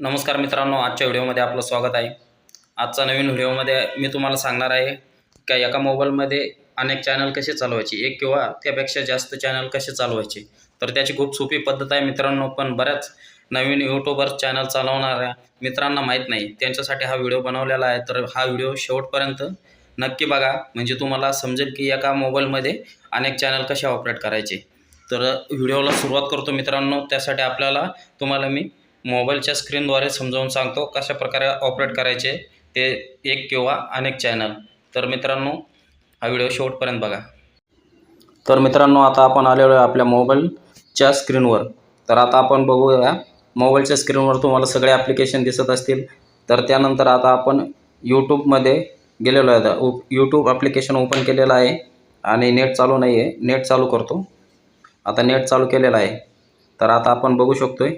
नमस्कार मित्रांनो आजच्या व्हिडिओमध्ये आपलं स्वागत आहे. आजचा नवीन व्हिडिओमध्ये मी तुम्हाला सांगणार आहे का एका मोबाईलमध्ये अनेक चॅनल कसे चालवायचे? एक किंवा त्यापेक्षा जास्त चॅनल कसे चालवायचे? तर त्याची खूप सोपी पद्धत आहे मित्रांनो पण बऱ्याच नवीन यूट्यूबर चॅनल चालवणाऱ्या मित्रांना माहीत नाही. त्यांच्यासाठी हा व्हिडिओ बनवलेला आहे. तर हा व्हिडिओ शेवटपर्यंत नक्की बघा. म्हणजे तुम्हाला समजेल की एका मोबाईलमध्ये अनेक चॅनल कसे ऑपरेट करायचे. तर व्हिडिओला सुरुवात करतो मित्रांनो. त्यासाठी आपल्याला तुम्हाला मी मोबाईलच्या स्क्रीनद्वारे समजावून सांगतो कशा प्रकारे ऑपरेट करायचे ते एक किंवा अनेक चॅनल तर मित्रांनो हा व्हिडिओ शेवटपर्यंत बघा. तर मित्रांनो आता आपण आलेलो आहे आपल्या मोबाईलच्या स्क्रीनवर. तर आता आपण बघूया मोबाईलच्या स्क्रीनवर तुम्हाला सगळे ॲप्लिकेशन दिसत असतील. तर त्यानंतर आता आपण यूट्यूबमध्ये गेलेलो आहे. आता यूट्यूब ॲप्लिकेशन ओपन केलेलं आहे आणि नेट चालू नाही आहे नेट चालू करतो. आता नेट चालू केलेलं आहे. तर आता आपण बघू शकतो आहे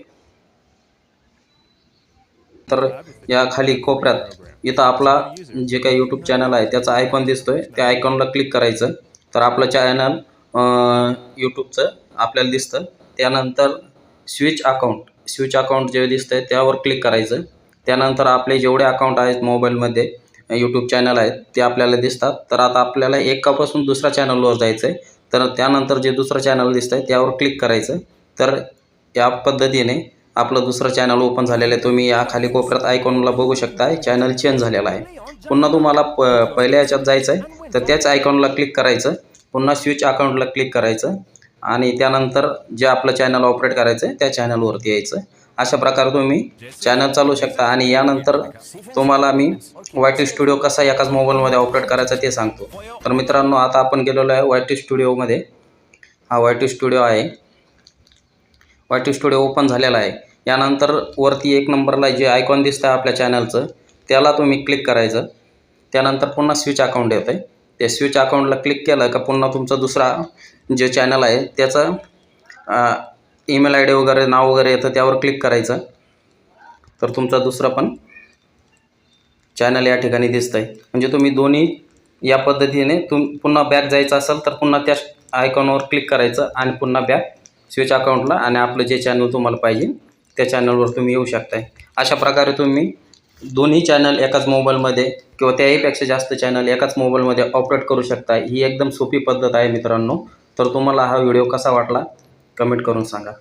तर या खाली कोपऱ्यात इथं आपला जे काही यूट्यूब चॅनल आहे त्याचा आयकॉन दिसतोय. त्या आयकॉनला क्लिक करायचं. तर आपलं चॅनल यूट्यूबचं आपल्याला दिसतं. त्यानंतर स्विच अकाउंट स्विच अकाउंट जे दिसतंय त्यावर क्लिक करायचं. त्यानंतर आपले जेवढे अकाउंट आहेत मोबाईलमध्ये यूट्यूब चॅनल आहेत ते आपल्याला दिसतात. तर आता आपल्याला एकापासून दुसऱ्या चॅनलवर जायचं आहे तर त्यानंतर जे दुसरं चॅनल दिसतं आहे त्यावर क्लिक करायचं. तर या पद्धतीने आपलं दुसरं चॅनल ओपन झालेलं आहे. तुम्ही या खाली कोपऱ्यात आयकॉनला बघू शकता चॅनल चेंज झालेला आहे. पुन्हा तुम्हाला प पहिल्या याच्यात जायचं आहे तर त्याच आयकॉनला क्लिक करायचं. पुन्हा स्विच अकाउंटला क्लिक करायचं. आणि त्यानंतर जे आपलं चॅनल ऑपरेट करायचं आहे त्या चॅनलवरती यायचं. अशा प्रकारे तुम्ही चॅनल चालू शकता. आणि यानंतर तुम्हाला मी वाईट स्टुडिओ कसा एकाच मोबाईलमध्ये ऑपरेट करायचा ते सांगतो. तर मित्रांनो आता आपण गेलेलो आहे वाय टी स्टुडिओमध्ये हा वाय टी स्टुडिओ आहे. वाय स्टुडिओ ओपन झालेला आहे. यानंतर वरती एक नंबरला जे आयकॉन दिसतं आपल्या चॅनलचं त्याला तुम्ही क्लिक करायचं. त्यानंतर पुन्हा स्विच अकाउंट येतं आहे ते स्विच अकाउंटला क्लिक केलं का पुन्हा तुमचा दुसरा जे चॅनल आहे त्याचं ईमेल आय डी वगैरे नाव वगैरे येतं त्यावर क्लिक करायचं. तर तुमचा दुसरा पण चॅनल या ठिकाणी दिसतं आहे म्हणजे तुम्ही दोन्ही या पद्धतीने तुम पुन्हा बॅक जायचं असेल तर पुन्हा त्या आयकॉनवर क्लिक करायचं आणि पुन्हा बॅक स्विच अकाउंटला आणि आपलं जे चॅनल तुम्हाला पाहिजे त्या चॅनलवर तुम्ही येऊ शकताय. अशा प्रकारे तुम्ही दोन्ही चॅनल एकाच मोबाईलमध्ये किंवा त्याहीपेक्षा जास्त चॅनल एकाच मोबाईलमध्ये ऑपरेट करू शकता ही एकदम सोपी पद्धत आहे मित्रांनो. तर तुम्हाला हा व्हिडिओ कसा वाटला? कमेंट करून सांगा.